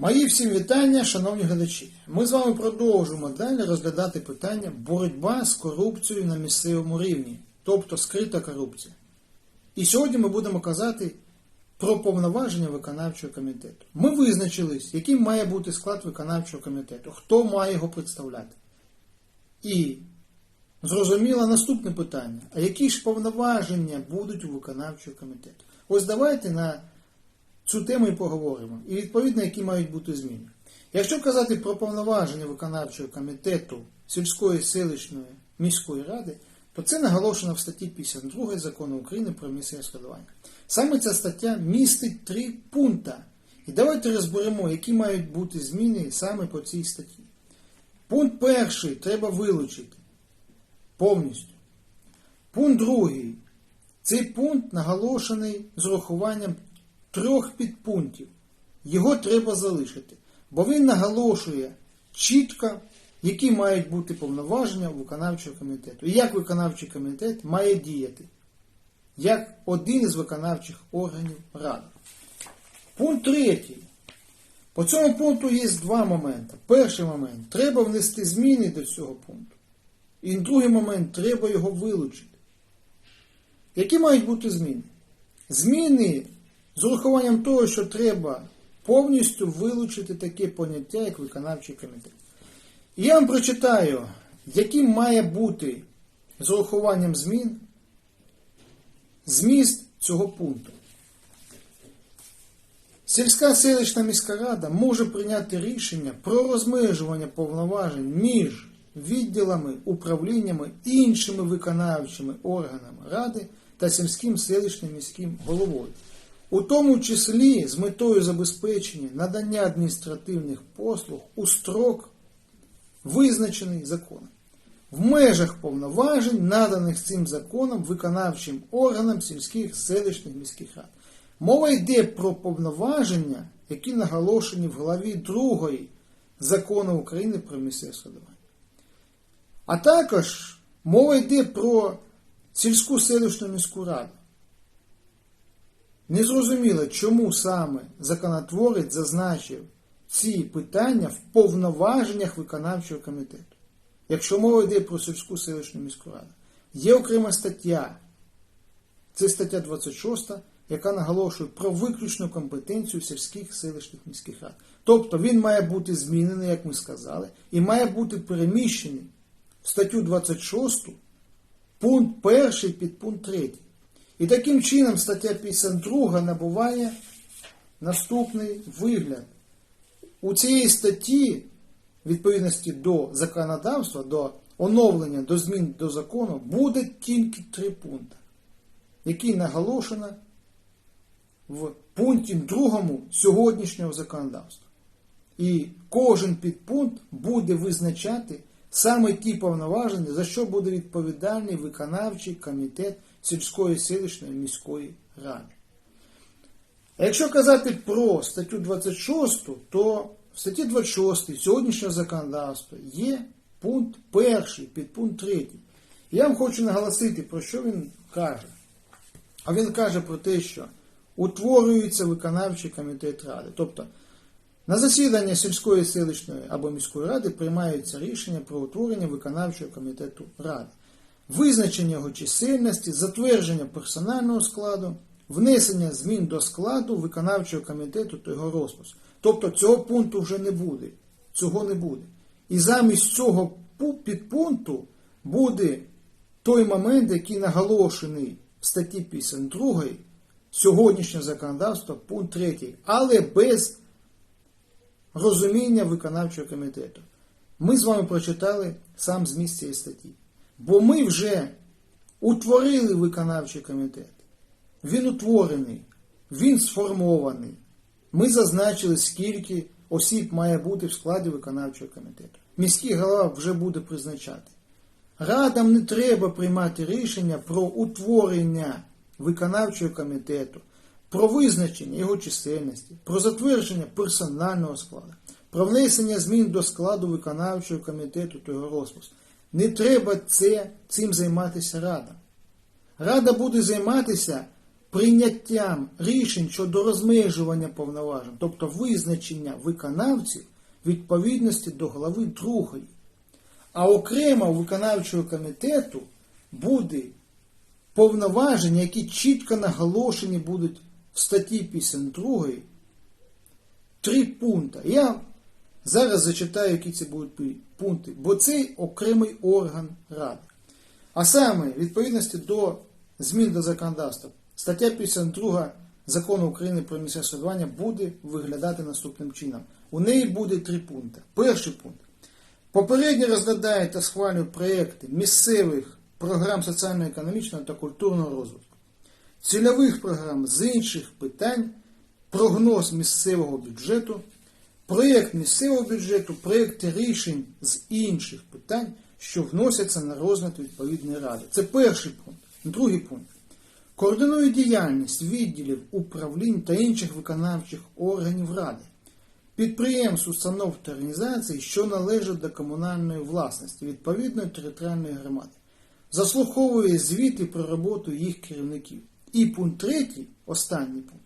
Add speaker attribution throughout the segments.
Speaker 1: Мої всім вітання, шановні глядачі. Ми з вами продовжуємо далі розглядати питання боротьба з корупцією на місцевому рівні, тобто скрита корупція. І сьогодні ми будемо казати про повноваження виконавчого комітету. Ми визначились, яким має бути склад виконавчого комітету, хто має його представляти. І зрозуміло наступне питання: а які ж повноваження будуть у виконавчого комітету? Ось давайте на цю тему і поговоримо. І відповідно, які мають бути зміни. Якщо казати про повноваження виконавчого комітету сільської селищної міської ради, то це наголошено в статті 52 закону України про місцеве складування. Саме ця стаття містить три пункти. І давайте розберемо, які мають бути зміни саме по цій статті. Пункт перший треба вилучити повністю. Пункт другий. Цей пункт наголошений з урахуванням трьох підпунктів. Його треба залишити, бо він наголошує чітко, які мають бути повноваження виконавчого комітету. І як виконавчий комітет має діяти, як один із виконавчих органів ради. Пункт третій. По цьому пункту є два моменти. Перший момент треба внести зміни до цього пункту. І другий момент треба його вилучити. Які мають бути зміни? Зміни з урахуванням того, що треба повністю вилучити таке поняття, як виконавчий комітет. І я вам прочитаю, яким має бути з урахуванням змін зміст цього пункту. Сільська селищна міська рада може прийняти рішення про розмежування повноважень між відділами, управліннями іншими виконавчими органами ради та сільським селищним міським головою, у тому числі з метою забезпечення надання адміністративних послуг у строк, визначений законом, в межах повноважень, наданих цим законом виконавчим органам сільських селищних міських рад. Мова йде про повноваження, які наголошені в главі 2 закону України про місцеве самоврядування. А також мова йде про сільську селищну міську раду. Незрозуміло, чому саме законотворець зазначив ці питання в повноваженнях виконавчого комітету. Якщо мова йде про сільську селищну міську раду, є окрема стаття, це стаття 26, яка наголошує про виключну компетенцію сільських селищних міських рад. Тобто він має бути змінений, як ми сказали, і має бути переміщений в статтю 26, пункт 1 під пункт 3. І таким чином стаття 52 набуває наступний вигляд. У цієї статті, відповідності до законодавства, до оновлення, до змін до закону, буде тільки три пункти, які наголошено в пункті 2 сьогоднішнього законодавства. І кожен підпункт буде визначати саме ті повноваження, за що буде відповідальний виконавчий комітет сільської селищної міської ради. А якщо казати про статтю 26, то в статті 26 сьогоднішнього законодавства є пункт перший, підпункт третій. Я вам хочу наголосити, про що він каже. А він каже про те, що утворюється виконавчий комітет ради. Тобто на засідання сільської селищної або міської ради приймаються рішення про утворення виконавчого комітету ради, визначення його чисельності, затвердження персонального складу, внесення змін до складу виконавчого комітету та його розпуск. Тобто цього пункту вже не буде. Цього не буде. І замість цього підпункту буде той момент, який наголошений в статті 52 сьогоднішнього законодавства, пункт 3, але без розуміння виконавчого комітету. Ми з вами прочитали сам зміст цієї статті. Бо ми вже утворили виконавчий комітет. Він утворений, він сформований. Ми зазначили, скільки осіб має бути в складі виконавчого комітету. Міський голова вже буде призначати. Радам не треба приймати рішення про утворення виконавчого комітету, про визначення його чисельності, про затвердження персонального складу, про внесення змін до складу виконавчого комітету та його розпуск. Не треба це, цим займатися рада. Рада буде займатися прийняттям рішень щодо розмежування повноважень, тобто визначення виконавців відповідності до глави 2. А окремо у виконавчого комітету буде повноваження, які чітко наголошені будуть в статті 52 три пункти. Я зараз зачитаю, які це будуть пункти, бо це окремий орган ради. А саме, відповідності до змін до законодавства, стаття 52 закону України про місцеве самоврядування буде виглядати наступним чином. У неї буде три пункти. Перший пункт. Попередньо розглядає та схвалює проєкти місцевих програм соціально-економічного та культурного розвитку, цільових програм з інших питань, прогноз місцевого бюджету, проєкт місцевого бюджету, проєкти рішень з інших питань, що вносяться на розгляд відповідної ради. Це перший пункт. Другий пункт. Координує діяльність відділів управлінь та інших виконавчих органів ради, підприємств, установ та організацій, що належать до комунальної власності відповідної територіальної громади, заслуховує звіти про роботу їх керівників. І пункт третій, останній пункт,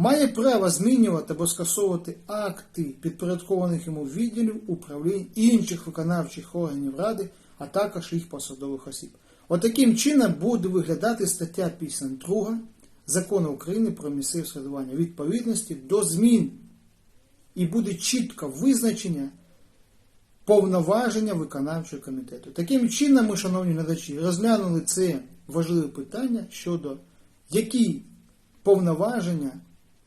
Speaker 1: має право змінювати або скасовувати акти підпорядкованих йому відділів управлінь інших виконавчих органів ради, а також їх посадових осіб. Отаким чином буде виглядати стаття 52 Закону України про місцеве самоврядування відповідності до змін і буде чітко визначення повноваження виконавчого комітету. Таким чином, ми, шановні глядачі, розглянули це важливе питання щодо які повноваження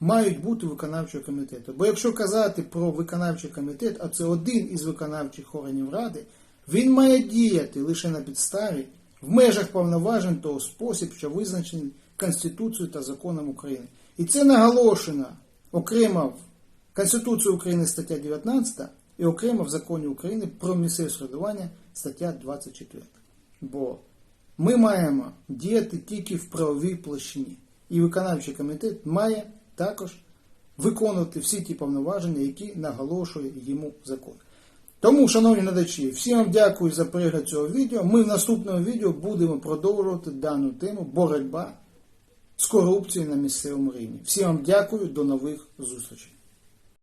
Speaker 1: мають бути виконавчого комітету. Бо якщо казати про виконавчий комітет, а це один із виконавчих органів ради, він має діяти лише на підставі в межах повноважень того спосіб, що визначений Конституцією та законом України. І це наголошено окремо в Конституції України стаття 19 і окремо в законі України про місцеве самоврядування стаття 24. Бо ми маємо діяти тільки в правовій площині. І виконавчий комітет має також виконувати всі ті повноваження, які наголошує йому закон. Тому, шановні глядачі, всім вам дякую за перегляд цього відео. Ми в наступному відео будемо продовжувати дану тему боротьба з корупцією на місцевому рівні. Всім вам дякую, до нових зустрічей.